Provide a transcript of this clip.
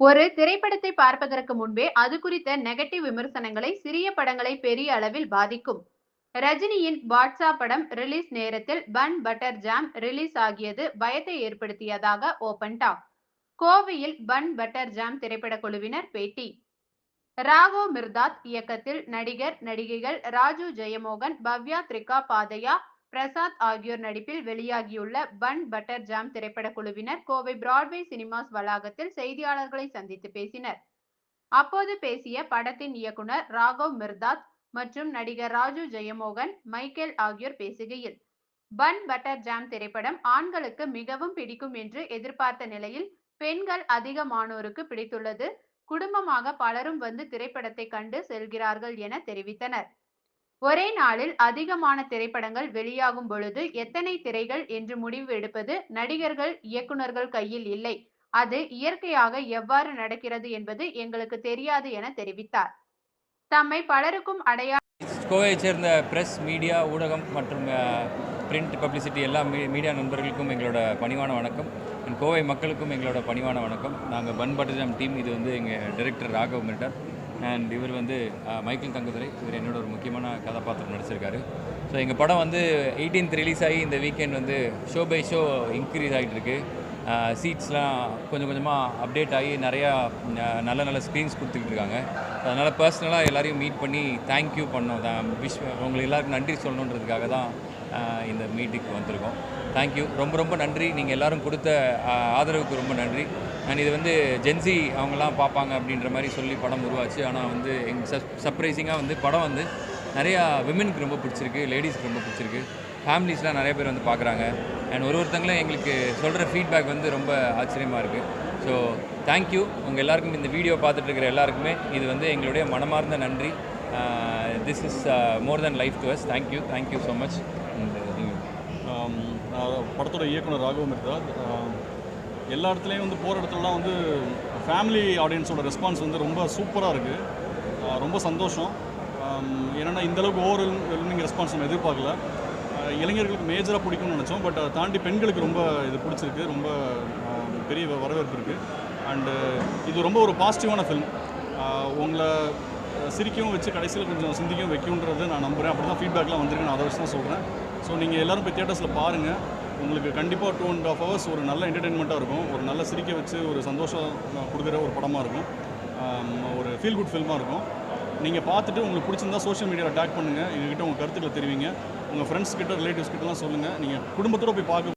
ஒரு திரைப்படத்தை பார்ப்பதற்கு முன்பே அது குறித்த நெகட்டிவ் விமர்சனங்களை சிறிய படங்களை பெரிய அளவில் பாதிக்கும். ரஜினியின் வாட்ஸ்அப் படம் ரிலீஸ் நேரத்தில் பன் பட்டர் ஜாம் ரிலீஸ் ஆகியது பயத்தை ஏற்படுத்தியதாக ஓபன் டாக் கோவையில் பன் பட்டர் ஜாம் திரைப்பட குழுவினர் பேட்டி. ராகோ மிர்தாத் இயக்கத்தில் நடிகர் நடிகைகள் ராஜு ஜெயமோகன் பவ்யா த்ரிகா பாதையா பிரசாத் ஆகியோர் நடிப்பில் வெளியாகியுள்ள பன் பட்டர் ஜாம் திரைப்பட குழுவினர் கோவை பிராட்வே சினிமாஸ் வளாகத்தில் செய்தியாளர்களை சந்தித்து பேசினர். அப்போது பேசிய படத்தின் இயக்குனர் ராகவ் மிர்தாத் மற்றும் நடிகர் ராஜு ஜெயமோகன் மைக்கேல் ஆகியோர் பேசுகையில் பன் பட்டர் ஜாம் திரைப்படம் ஆண்களுக்கு மிகவும் பிடிக்கும் என்று எதிர்பார்த்த நிலையில் பெண்கள் அதிகமானோருக்கு பிடித்துள்ளது. குடும்பமாக பலரும் வந்து திரைப்படத்தை கண்டு செல்கிறார்கள் என தெரிவித்தனர். ஒரே நாளில் அதிகமான திரைப்படங்கள் வெளியாகும் பொழுது எத்தனை திரைகள் என்று முடிவு எடுப்பது நடிகர்கள் இயக்குனர்கள் கையில் இல்லை. அது இயற்கையாக எவ்வாறு நடக்கிறது என்பது எங்களுக்கு தெரியாது என தெரிவித்தார். தம்மை பலருக்கும் அடையா கோவையைச் சேர்ந்த பிரஸ் மீடியா ஊடகம் மற்றும் பிரிண்ட் பப்ளிசிட்டி எல்லா மீ மீடியா நண்பர்களுக்கும் எங்களோட பணிவான வணக்கம். அண்ட் கோவை மக்களுக்கும் எங்களோட பணிவான வணக்கம். நாங்கள் பன் பட்டஜாம் டீம் இது வந்து எங்கள் டைரக்டர் ராகவ் மிர்டர் அண்ட் இவர் வந்து மைக்கேல் தங்கதுரை இவர் என்னோட ஒரு முக்கியமான கதாபாத்திரம் நடிச்சிருக்காரு. ஸோ எங்கள் படம் வந்து 18th ரிலீஸ் ஆகி இந்த வீக்கெண்ட் வந்து ஷோ பை ஷோ இன்க்ரீஸ் ஆகிட்டு இருக்கு சீட்ஸ்லாம் கொஞ்சம் கொஞ்சமாக அப்டேட் ஆகி நிறையா நல்ல நல்ல ஸ்க்ரீன்ஸ் கொடுத்துக்கிட்டு இருக்காங்க. அதனால் பர்சனலாக எல்லோரையும் மீட் பண்ணி தேங்க்யூ பண்ணோம். தான் விஷ் உங்களுக்கு எல்லாருக்கும் நன்றி சொல்லணுன்றதுக்காக தான் இந்த மீட்டிங்க்கு வந்திருக்கோம். தேங்க்யூ ரொம்ப ரொம்ப நன்றி. நீங்கள் எல்லோரும் கொடுத்த ஆதரவுக்கு ரொம்ப நன்றி. அண்ட் இது வந்து ஜென்சி அவங்கெல்லாம் பார்ப்பாங்க அப்படின்ற மாதிரி சொல்லி படம் உருவாச்சு. ஆனால் வந்து எங் சப் சர்ப்ரைசிங்காக வந்து படம் வந்து நிறையா விமெனுக்கு ரொம்ப பிடிச்சிருக்கு லேடிஸ்க்கு ரொம்ப பிடிச்சிருக்கு. ஃபேமிலிஸ்லாம் நிறைய பேர் வந்து பார்க்குறாங்க. அண்ட் ஒரு ஒருத்தங்களும் எங்களுக்கு சொல்கிற ஃபீட்பேக் வந்து ரொம்ப ஆச்சரியமாக இருக்குது ஸோ தேங்க்யூ உங்கள் எல்லாருக்கும் இந்த வீடியோ பார்த்துட்டு இருக்கிற எல்லாருக்குமே இது வந்து எங்களுடைய மனமார்ந்த நன்றி. This is more than life to us thank you thank you so much நான் படத்தோட இயக்குனர் ராகவ் மிர்தாத் um, எல்லா இடத்துலையும் வந்து போகிற இடத்துலலாம் வந்து ஃபேமிலி ஆடியன்ஸோட ரெஸ்பான்ஸ் வந்து ரொம்ப சூப்பராக இருக்குது ரொம்ப சந்தோஷம். என்னென்னா ஏன்னா ஓவர் வெல்மிங் ரெஸ்பான்ஸ் நம்ம எதிர்பார்க்கல. இளைஞர்களுக்கு மேஜராக பிடிக்கும்னு நினச்சோம். பட் அதை தாண்டி பெண்களுக்கு ரொம்ப இது பிடிச்சிருக்கு. ரொம்ப பெரிய வரவேற்பு இருக்குது அண்டு இது ரொம்ப ஒரு பாசிட்டிவான ஃபிலிம் உங்களை சிரிக்கவும் வச்சு கடைசியில் கொஞ்சம் சிந்திக்கவும் வைக்கும்ன்றது நான் நம்புகிறேன் அப்படி தான் ஃபீட்பேக்லாம் வந்திருக்கு நான் அதை வச்சு தான் சொல்கிறேன் ஸோ நீங்கள் எல்லோரும் போய் தியேட்டர்ஸில் பாருங்கள் உங்களுக்கு கண்டிப்பாக டூ அண்ட் ஆஃப் ஹவர்ஸ் ஒரு நல்ல என்டர்டெயின்மெண்ட்டாக இருக்கும். ஒரு நல்ல சிரிக்க வச்சு ஒரு சந்தோஷம் கொடுக்குற ஒரு படமாக இருக்கும். ஒரு ஃபீல் குட் ஃபில்மாக இருக்கும். நீங்கள் பார்த்துட்டு உங்களுக்கு பிடிச்சிருந்தா சோஷியல் மீடியாவில் டேக் பண்ணுங்கள் எங்ககிட்ட உங்கள் கருத்துக்களை தெரிவிங்க. உங்கள் ஃப்ரெண்ட்ஸ் கிட்ட ரிலேட்டிவ்ஸ் கிட்டலாம் சொல்லுங்கள் நீங்கள் குடும்பத்தோட போய் பார்க்க